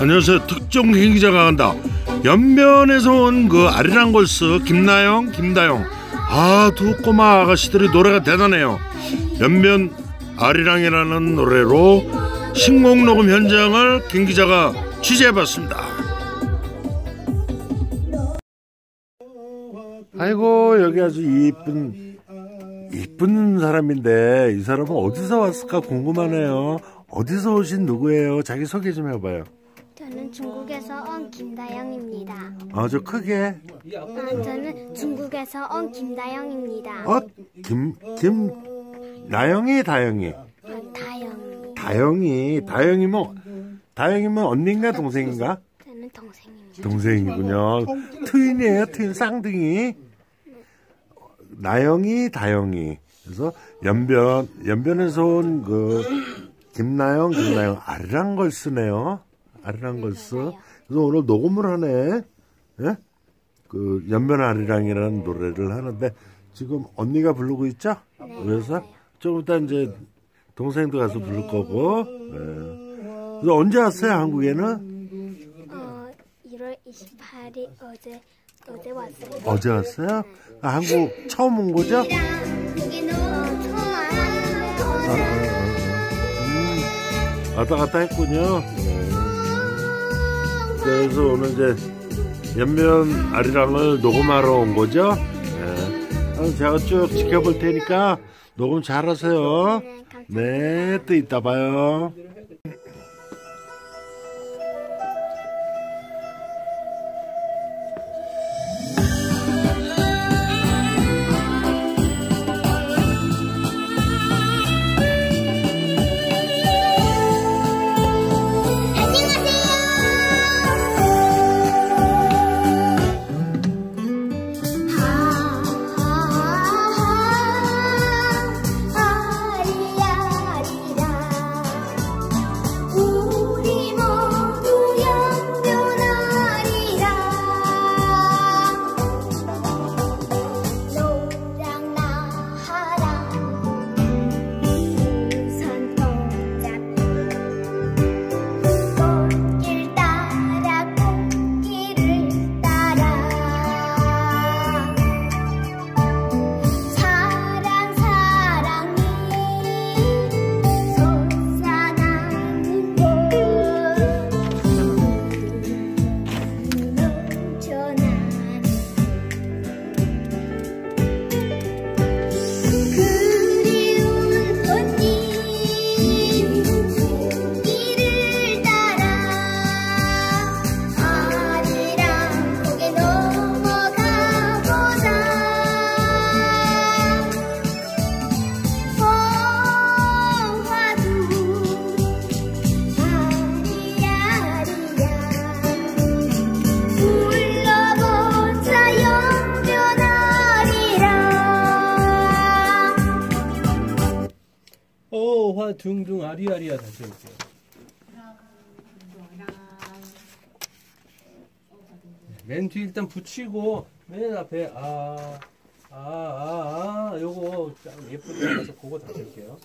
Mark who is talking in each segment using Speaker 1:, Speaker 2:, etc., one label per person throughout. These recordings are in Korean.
Speaker 1: 안녕하세요. 특종 행기자가 간다. 연변에서 온 그 아리랑 걸스 김나영, 김다영. 아, 두 꼬마 아가씨들이 노래가 대단해요. 연변 아리랑이라는 노래로 신곡 녹음 현장을 김 기자가 취재해봤습니다. 아이고 여기 아주 이쁜 이쁜 사람인데 이 사람은 어디서 왔을까 궁금하네요. 어디서 오신 누구예요? 자기 소개 좀 해봐요.
Speaker 2: 저는 중국에서 온 김다영입니다.
Speaker 1: 아주 크게.
Speaker 2: 아, 저는 중국에서 온 김다영입니다.
Speaker 1: 어? 김, 김, 나영이, 다영이.
Speaker 2: 아, 다영.
Speaker 1: 다영이, 다영이면, 다영이면 언니인가 동생인가?
Speaker 2: 저는 동생입니다.
Speaker 1: 동생이군요. 트윈이에요, 트윈, 쌍둥이. 나영이, 다영이. 그래서 연변, 연변에서 온 그, 김나영, 김나영, 아리랑 걸스네요. 아리랑 걸스. 그래서 오늘 녹음을 하네. 예? 그, 연변 아리랑이라는 노래를 하는데, 지금 언니가 부르고 있죠? 그래서 좀 이따 이제 동생도 가서 부를 거고, 예. 그래서 언제 왔어요, 한국에는?
Speaker 2: 어, 1월 28일 어제 어제 왔어요.
Speaker 1: 어제 왔어요? 아, 한국 처음 온 거죠? 아, 아, 아, 음, 왔다 갔다 했군요. 네. 그래서 오늘 이제 연면 아리랑을 녹음하러 온 거죠? 네. 그럼 제가 쭉 지켜볼 테니까 녹음 잘 하세요.
Speaker 2: 네.
Speaker 1: 네, 또 이따 봐요.
Speaker 3: 둥둥 아리아리아 다시 해볼게요. 맨 뒤 일단 붙이고 맨 앞에 아, 아, 아, 아, 요거 참 예쁘게 해서 그거 다시 할게요.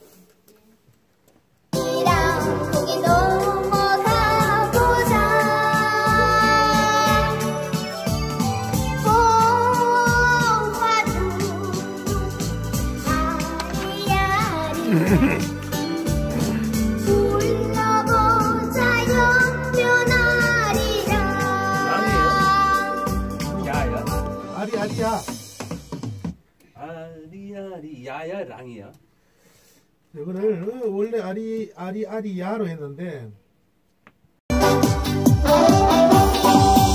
Speaker 3: 야야 랑이야.
Speaker 4: 이거를 원래 아리 아리 아리 야로 했는데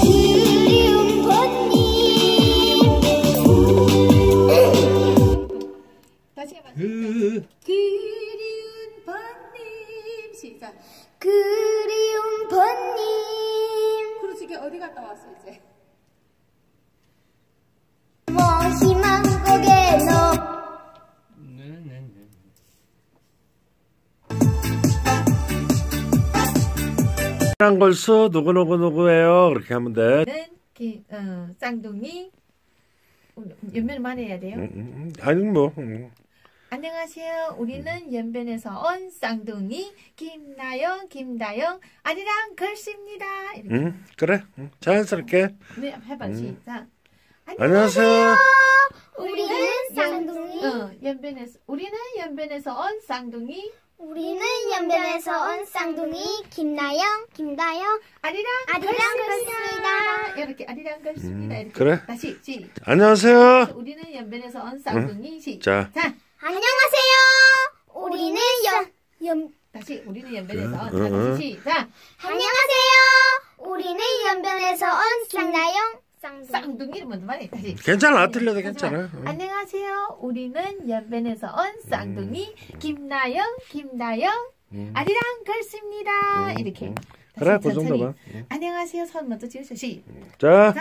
Speaker 2: 그리운 꽃님
Speaker 5: 다시 해봐.
Speaker 3: 그
Speaker 5: 그리운 번님 시작.
Speaker 2: 그
Speaker 1: 아리랑 걸스 누구누구 누구예요? 그렇게 하면 돼.
Speaker 6: 는 기, 어, 쌍둥이 연면만 해야 돼요.
Speaker 1: 음, 음, 아니 뭐 음.
Speaker 6: 안녕하세요. 우리는 연변에서 온 쌍둥이 김나영, 김다영, 아리랑 걸스입니다. 이렇게.
Speaker 1: 응, 그래. 응, 자연스럽게.
Speaker 6: 네, 해봐 시작.
Speaker 1: 안녕하세요.
Speaker 2: 우리는 쌍둥이.
Speaker 6: 어, 연변에서 우리는 연변에서 온 쌍둥이
Speaker 2: 우리는 연변에서 온 쌍둥이 김나영, 김다영,
Speaker 6: 아리랑
Speaker 2: 아리랑 걸스입니다.
Speaker 6: 이렇게 아리랑 걸스입니다. 이렇게.
Speaker 1: 그래.
Speaker 6: 다시 시작.
Speaker 1: 안녕하세요.
Speaker 6: 우리는 연변에서 온 쌍둥이 시작.
Speaker 1: 자,
Speaker 6: 자,
Speaker 2: 안녕하세요. 우리는 연, 연,
Speaker 6: 다시 우리는 연변에서 온
Speaker 1: 응, 응.
Speaker 6: 다시 시작.
Speaker 2: 안녕하세요. 우리는 연변에서 온 김나영, 쌍둥이.
Speaker 6: 먼저 말해 다시.
Speaker 1: 괜찮아. 틀려도
Speaker 6: 하지마.
Speaker 1: 괜찮아. 응.
Speaker 6: 안녕하세요. 우리는 연변에서 온 쌍둥이 김나영, 김다영, 아리랑 걸스입니다. 이렇게.
Speaker 1: 음.
Speaker 6: 다시
Speaker 1: 그래, 그
Speaker 6: 천천히.
Speaker 1: 정도만.
Speaker 6: 안녕하세요. 손 먼저 지으셔. 시.
Speaker 1: 자,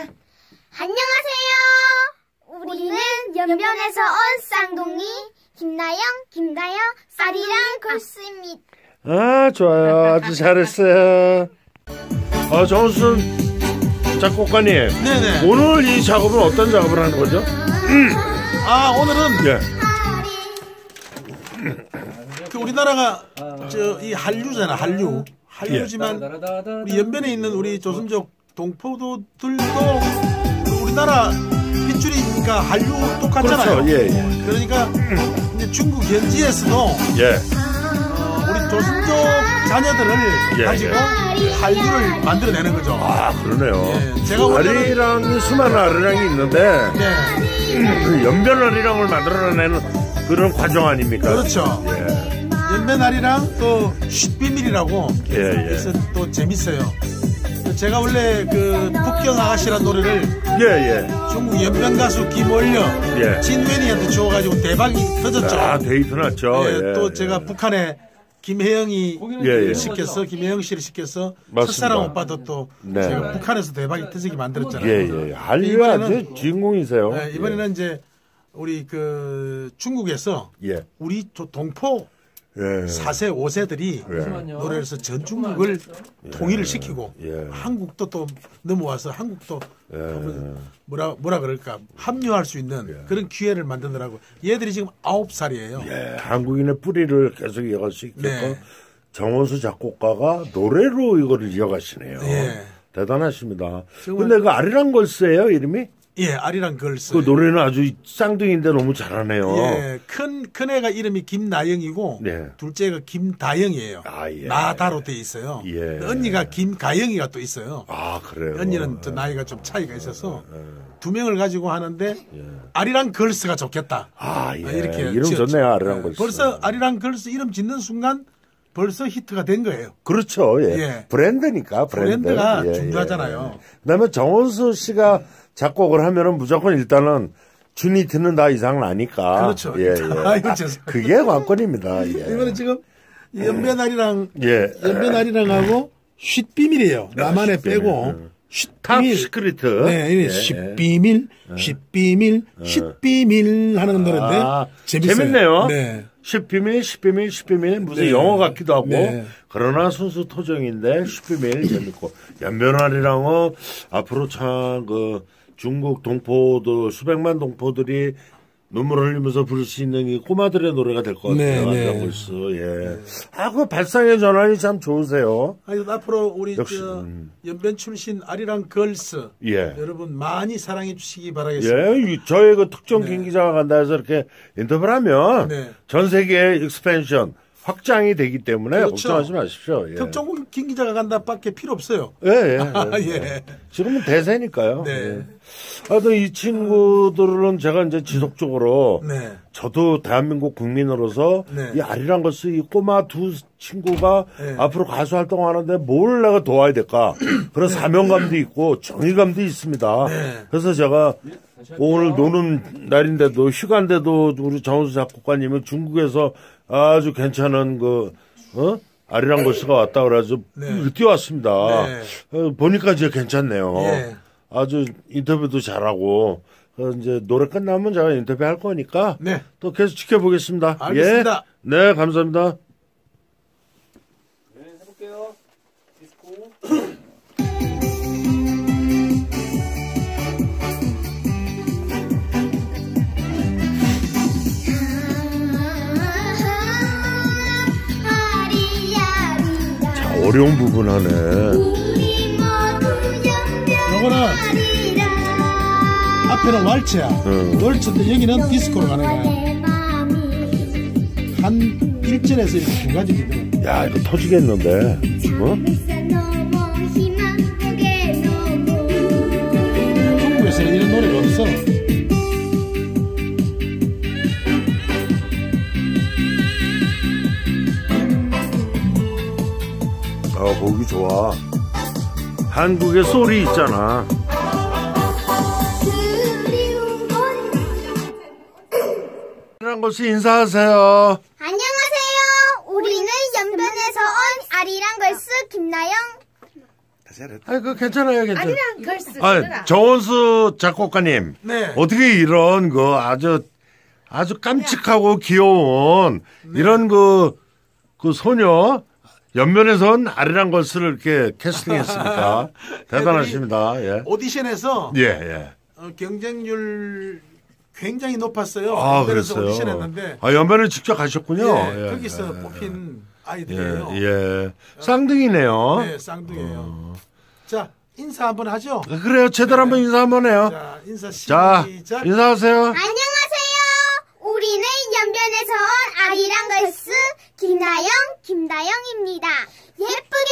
Speaker 2: 안녕하세요. 우리는 연변에서 온 쌍둥이 김나영, 김다영, 아리랑 걸스입니다.
Speaker 1: 아, 좋아요. 아주 잘했어요. 어, 정순 작곡가님.
Speaker 4: 네네.
Speaker 1: 오늘 이 작업은 어떤 작업을 하는 거죠?
Speaker 4: 아 오늘은
Speaker 1: 예.
Speaker 4: 그 우리나라가 저 이 한류잖아 한류. 한류지만
Speaker 3: 따라다라다다.
Speaker 4: 우리 연변에 있는 우리 조선족 동포도들도 그 우리나라 핏줄이니까 한류 똑같잖아요.
Speaker 1: 그렇죠. 예, 예.
Speaker 4: 그러니까 이제 중국 현지에서도
Speaker 1: 예.
Speaker 4: 조선족 자녀들을
Speaker 1: 예,
Speaker 4: 가지고 한류를 만들어내는 거죠.
Speaker 1: 아, 그러네요.
Speaker 4: 예, 제가
Speaker 1: 아리랑이 수많은 아리랑이 있는데
Speaker 4: 네,
Speaker 1: 그 연변 아리랑을 만들어내는 그런 과정 아닙니까?
Speaker 4: 그렇죠.
Speaker 1: 예.
Speaker 4: 연변 아리랑 또 쉿비밀이라고
Speaker 1: 예, 예.
Speaker 4: 또 재밌어요. 제가 원래 그 북경 아가씨라는 노래를
Speaker 1: 예, 예.
Speaker 4: 중국 연변 가수 김올려
Speaker 1: 예.
Speaker 4: 진웬이한테 줘가지고 대박이 터졌죠.
Speaker 1: 아, 데이트 났죠.
Speaker 4: 예,
Speaker 1: 예,
Speaker 4: 또
Speaker 1: 예.
Speaker 4: 제가 북한에 김혜영이
Speaker 1: 예, 예.
Speaker 3: 거죠.
Speaker 4: 김혜영 씨를 시켰어.
Speaker 1: 맞습니다.
Speaker 4: 첫사랑 오빠도 또
Speaker 1: 네.
Speaker 4: 제가 북한에서 대박이 터지게 만들었잖아요.
Speaker 1: 예, 예. 한류
Speaker 4: 이번에는-
Speaker 1: 아주 주인공이세요.
Speaker 4: 예, 이번에는 이제 우리 그 중국에서
Speaker 1: 예.
Speaker 4: 우리 또 동포
Speaker 1: 예.
Speaker 4: 4세, 5세들이
Speaker 1: 예.
Speaker 4: 노래를 해서 전 중국을 통일을 시키고
Speaker 1: 예.
Speaker 4: 한국도 또 넘어와서 한국도
Speaker 1: 예.
Speaker 4: 뭐라 뭐라 그럴까 합류할 수 있는 그런 기회를 만드느라고 얘들이 지금 아홉 살이에요.
Speaker 1: 예, 한국인의 뿌리를 계속 이어갈 수 있게끔
Speaker 4: 네.
Speaker 1: 정원수 작곡가가 노래로 이거를 이어가시네요.
Speaker 4: 예.
Speaker 1: 대단하십니다. 근데 그 아리랑 걸스예요 이름이?
Speaker 4: 예, 아리랑 걸스.
Speaker 1: 그 노래는 아주 쌍둥이인데 너무 잘하네요.
Speaker 4: 예, 큰, 큰 애가 이름이 김나영이고,
Speaker 1: 네.
Speaker 4: 둘째가 김다영이에요.
Speaker 1: 아, 예.
Speaker 4: 나다로 돼 있어요.
Speaker 1: 예.
Speaker 4: 언니가 김가영이가 또 있어요.
Speaker 1: 아 그래요.
Speaker 4: 언니는 저 나이가 좀 차이가 있어서 두 명을 가지고 하는데 아리랑 걸스가 좋겠다.
Speaker 1: 아 예.
Speaker 4: 아, 이렇게
Speaker 1: 이름
Speaker 4: 지었죠.
Speaker 1: 좋네요 아리랑
Speaker 4: 예,
Speaker 1: 걸스.
Speaker 4: 벌써 아리랑 걸스 이름 짓는 순간 벌써 히트가 된 거예요.
Speaker 1: 그렇죠. 예.
Speaker 4: 예.
Speaker 1: 브랜드니까 브랜드.
Speaker 4: 브랜드가
Speaker 1: 예,
Speaker 4: 중요하잖아요.
Speaker 1: 예. 그다음에 정원수 씨가 작곡을 하면은 무조건 일단은 주니트는 다 이상은 아니까.
Speaker 4: 그렇죠.
Speaker 1: 예, 예. 그게 관건입니다. 예.
Speaker 4: 이번에 지금 연변아리랑
Speaker 1: 예.
Speaker 4: 연변아리랑하고 쉿비밀이에요. 나만의 빼고
Speaker 1: 탑
Speaker 4: 쉿비밀.
Speaker 1: 시크리트.
Speaker 4: 네, 이게
Speaker 1: 예.
Speaker 4: 쉿비밀, 쉿비밀, 쉿비밀 하는 노래인데
Speaker 1: 아,
Speaker 4: 재밌어요.
Speaker 1: 재밌네요.
Speaker 4: 네.
Speaker 1: 10비밀, 10비밀, 10비밀 무슨
Speaker 4: 네.
Speaker 1: 영어 같기도 하고
Speaker 4: 네.
Speaker 1: 그러나 순수 토종인데 10비밀 재밌고 연변아리랑은 앞으로 참 그 중국 동포들 수백만 동포들이 눈물을 흘리면서 부를 수 있는 이 꼬마들의 노래가 될것
Speaker 4: 네,
Speaker 1: 같아요.
Speaker 4: 네.
Speaker 1: 안정글스 예. 아, 그 발상의 전환이 참 좋으세요.
Speaker 4: 아니, 앞으로 우리
Speaker 1: 역시,
Speaker 4: 저
Speaker 1: 음.
Speaker 4: 연변 출신 아리랑 걸스
Speaker 1: 예.
Speaker 4: 여러분 많이 사랑해 주시기 바라겠습니다.
Speaker 1: 예, 이- 저희 그 특정 김 기자가 간다 해서 이렇게 인터뷰를 하면
Speaker 4: 네.
Speaker 1: 전 세계 의 익스펜션 확장이 되기 때문에
Speaker 4: 그렇죠.
Speaker 1: 걱정하지 마십시오. 예.
Speaker 4: 특정 김 기자가 간다밖에 필요 없어요.
Speaker 1: 예, 예.
Speaker 4: 아,
Speaker 1: 예.
Speaker 4: 예.
Speaker 1: 지금은 대세니까요.
Speaker 4: 네.
Speaker 1: 예. 하여튼 이 친구들은 제가 이제 지속적으로
Speaker 4: 네.
Speaker 1: 저도 대한민국 국민으로서
Speaker 4: 네.
Speaker 1: 이 아리랑 걸스 이 꼬마 두 친구가
Speaker 4: 네.
Speaker 1: 앞으로 가수 활동하는데 뭘 내가 도와야 될까 그런 사명감도 있고 정의감도 있습니다.
Speaker 4: 네.
Speaker 1: 그래서 제가 오늘 노는 날인데도 휴가인데도 우리 정우수 작곡가님은 중국에서 아주 괜찮은 그 어? 아리랑 걸스가 왔다 그래가지고
Speaker 4: 네.
Speaker 1: 뛰어왔습니다.
Speaker 4: 네.
Speaker 1: 어, 보니까 이제 괜찮네요.
Speaker 4: 예.
Speaker 1: 아주 인터뷰도 잘하고 그 이제 노래 끝나면 제가 인터뷰 할 거니까
Speaker 4: 네.
Speaker 1: 또 계속 지켜보겠습니다.
Speaker 4: 알겠습니다.
Speaker 1: 예. 네, 감사합니다. 어려운 부분 하네.
Speaker 4: 요거는 앞에는 왈츠야.
Speaker 1: 응.
Speaker 4: 월츠인데 여기는 디스코로 가는 거야. 한 1절에서 이렇게 두 가지 리듬.
Speaker 1: 야, 이거 터지겠는데. 어? 보기 좋아. 한국의 소리 있잖아. 이런 것이 인사하세요.
Speaker 2: 안녕하세요. 우리는 연변에서 온 아리랑 걸스 김나영.
Speaker 1: 아이, 그 괜찮아요, 괜찮아요.
Speaker 6: 아리랑 걸스
Speaker 1: 아. 정원수 작곡가님.
Speaker 4: 네.
Speaker 1: 어떻게 이런 그 아주 아주 깜찍하고 귀여운 이런 그, 그 소녀 연면에선 아리랑 걸스를 이렇게 캐스팅했습니까? 대단하십니다. 예.
Speaker 4: 오디션에서
Speaker 1: 예, 예.
Speaker 4: 어, 경쟁률 굉장히 높았어요.
Speaker 1: 아, 그랬어요.
Speaker 4: 오디션했는데
Speaker 1: 아, 연변에 직접 가셨군요.
Speaker 4: 예,
Speaker 1: 예,
Speaker 4: 거기서
Speaker 1: 예,
Speaker 4: 뽑힌
Speaker 1: 예,
Speaker 4: 아이들이에요.
Speaker 1: 예. 쌍둥이네요.
Speaker 4: 네, 쌍둥이에요. 자, 인사 한번 하죠.
Speaker 1: 그래요. 제대로 한번 인사 한번 해요.
Speaker 4: 자, 인사
Speaker 1: 자,
Speaker 4: 시작.
Speaker 1: 인사하세요.
Speaker 2: 안녕하세요. 우리는 연변에서 온 아리랑 걸스 김나영 김나영입니다. 예쁘게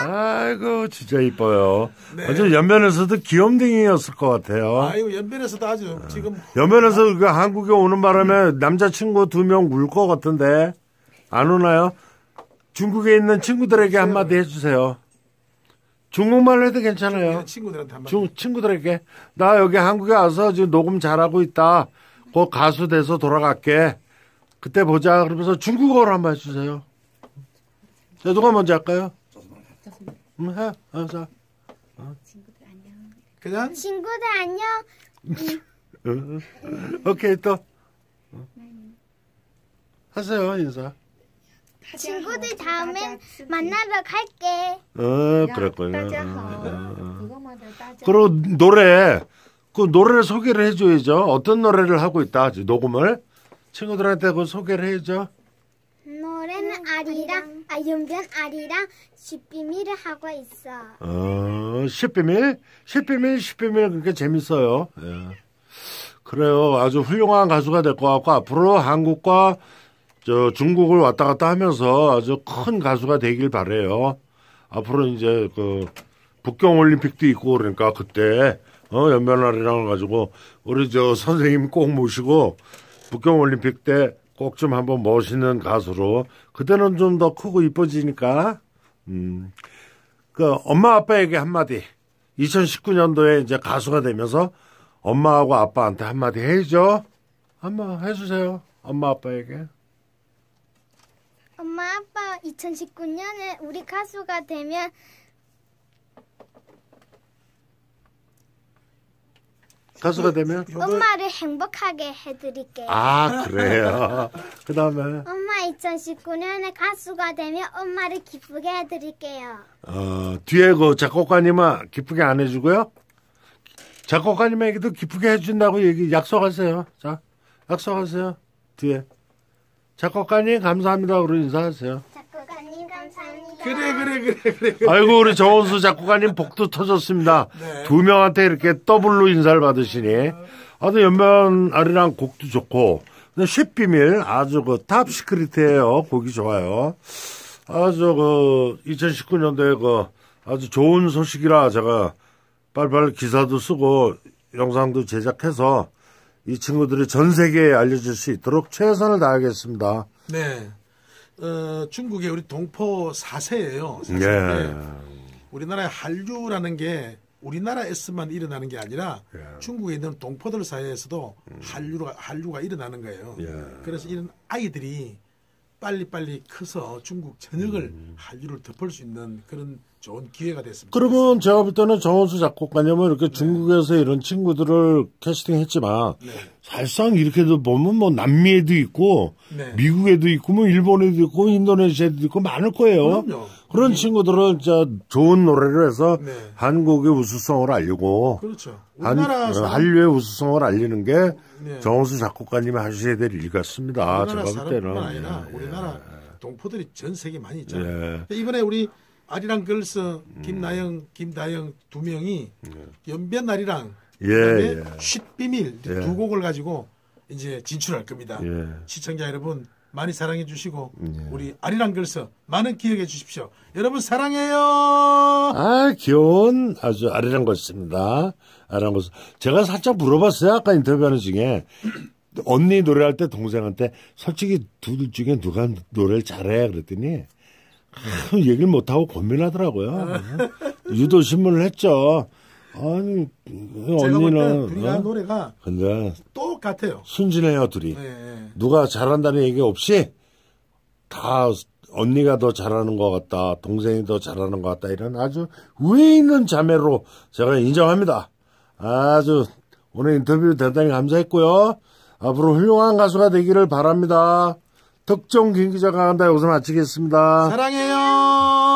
Speaker 2: 봐주세요.
Speaker 1: 아이고, 진짜 이뻐요.
Speaker 4: 네.
Speaker 1: 완전 연변에서도 귀염둥이였을 것 같아요.
Speaker 4: 아이고 연변에서도 아주 지금
Speaker 1: 연변에서 그 한국에 오는 바람에 남자친구 두 명 울 것 같은데 안 오나요? 중국에 있는 친구들에게 한마디 해주세요. 중국말로 해도 괜찮아요.
Speaker 4: 친구들한테 한번
Speaker 1: 중, 친구들에게 나 여기 한국에 와서 지금 녹음 잘하고 있다. 곧 가수 돼서 돌아갈게. 그때 보자. 그러면서 중국어로 한 번 해주세요. 자, 누가 먼저 할까요? 음, 해. 어, 자.
Speaker 4: 그냥
Speaker 2: 친구들 안녕.
Speaker 1: 오케이, 또. 어. 하세요, 인사.
Speaker 2: 친구들 다음엔 만나러 갈게.
Speaker 1: 어,
Speaker 6: 야,
Speaker 1: 그랬군요. 어, 어, 어. 그리고 노래, 그 노래를 소개를 해줘야죠. 어떤 노래를 하고 있다, 녹음을. 친구들한테 그 소개를 해줘.
Speaker 2: 노래는 아리랑 아 연변 아리랑 쥐비미를 하고 있어.
Speaker 1: 어, 10비밀? 10비밀, 10비밀, 그렇게 재밌어요. 예. 그래요. 아주 훌륭한 가수가 될 것 같고, 앞으로 한국과 저 중국을 왔다 갔다 하면서 아주 큰 가수가 되길 바래요. 앞으로 이제 그 북경 올림픽도 있고 그러니까 그때 어 연변아리랑을 가지고 우리 저 선생님 꼭 모시고 북경 올림픽 때 꼭 좀 한번 멋있는 가수로 그때는 좀 더 크고 이뻐지니까 음. 그 엄마 아빠에게 한마디. 2019년도에 이제 가수가 되면서 엄마하고 아빠한테 한마디 해줘 한번 해주세요 엄마 아빠에게.
Speaker 2: 엄마 아빠 2019년에 우리 가수가 되면
Speaker 1: 가수가 되면?
Speaker 2: 엄마를 행복하게 해드릴게요.
Speaker 1: 아 그래요? 그 다음에?
Speaker 2: 엄마 2019년에 가수가 되면 엄마를 기쁘게 해드릴게요.
Speaker 1: 어 뒤에 그 작곡가님은 기쁘게 안 해주고요. 작곡가님에게도 기쁘게 해준다고 얘기 약속하세요. 자 약속하세요. 뒤에. 작곡가님 감사합니다. 그러고 인사하세요
Speaker 2: 작곡가님 감사합니다.
Speaker 4: 그래 그래 그래 그래. 그래.
Speaker 1: 아이고 우리 정원수 작곡가님 복도 터졌습니다.
Speaker 4: 네.
Speaker 1: 두 명한테 이렇게 더블로 인사를 받으시니 아주 연면 아리랑 곡도 좋고 근데 쉿비밀 아주 그 탑 시크릿이에요. 곡이 좋아요. 아주 그 2019년도에 그 아주 좋은 소식이라 제가 빨리빨리 기사도 쓰고 영상도 제작해서 이 친구들이 전 세계에 알려질 수 있도록 최선을 다하겠습니다.
Speaker 4: 네. 어, 중국의 우리 동포 4세예요.
Speaker 1: 예.
Speaker 4: 우리나라의 한류라는 게 우리나라에서만 일어나는 게 아니라
Speaker 1: 예.
Speaker 4: 중국에 있는 동포들 사이에서도 한류가 한류가 일어나는 거예요.
Speaker 1: 음. 예.
Speaker 4: 그래서 이런 아이들이 빨리빨리 커서 중국 전역을
Speaker 1: 음.
Speaker 4: 한류를 덮을 수 있는 그런 좋은 기회가 됐습니다.
Speaker 1: 그러면 제가 볼 때는 정원수 작곡가님은 이렇게 중국에서 이런 친구들을 캐스팅했지만
Speaker 4: 네.
Speaker 1: 사실상 이렇게도 보면 뭐 남미에도 있고
Speaker 4: 네.
Speaker 1: 미국에도 있고 뭐 일본에도 있고 인도네시아에도 있고 많을 거예요.
Speaker 4: 그럼요.
Speaker 1: 런 친구들은 진짜 좋은 노래를 해서
Speaker 4: 네.
Speaker 1: 한국의 우수성을 알리고
Speaker 4: 그렇죠.
Speaker 1: 한,
Speaker 4: 우리나라
Speaker 1: 어, 한류의 우수성을 알리는 게
Speaker 4: 네.
Speaker 1: 정원수 작곡가님이 하셔야 될 일 같습니다. 제가 볼 때는. 예,
Speaker 4: 우리나라 동포들이 전 세계 많이 있잖아요.
Speaker 1: 예.
Speaker 4: 이번에 우리 아리랑 걸스 김나영, 김다영 두 명이 연변 아리랑
Speaker 1: 예, 예.
Speaker 4: 쉿 비밀
Speaker 1: 예.
Speaker 4: 두 곡을 가지고 이제 진출할 겁니다.
Speaker 1: 예.
Speaker 4: 시청자 여러분 많이 사랑해 주시고
Speaker 1: 예.
Speaker 4: 우리 아리랑 걸스 많은 기억해 주십시오. 여러분 사랑해요.
Speaker 1: 아, 귀여운 아주 아리랑 것입니다. 아리랑 것. 제가 살짝 물어봤어요. 아까 인터뷰하는 중에. 언니 노래할 때 동생한테 솔직히 둘 중에 누가 노래를 잘해? 그랬더니 아, 얘기를 못하고 고민하더라고요. 유도 신문을 했죠. 아니, 언니는.
Speaker 4: 둘이가
Speaker 1: 어?
Speaker 4: 노래가
Speaker 1: 근데
Speaker 4: 똑같아요.
Speaker 1: 순진해요, 둘이.
Speaker 4: 예, 예.
Speaker 1: 누가 잘한다는 얘기 없이 다 언니가 더 잘하는 것 같다, 동생이 더 잘하는 것 같다, 이런 아주 위에 있는 자매로 제가 인정합니다. 아주 오늘 인터뷰 대단히 감사했고요. 앞으로 훌륭한 가수가 되기를 바랍니다. 특종 김 기자가 한다 여기서 마치겠습니다.
Speaker 4: 사랑해요.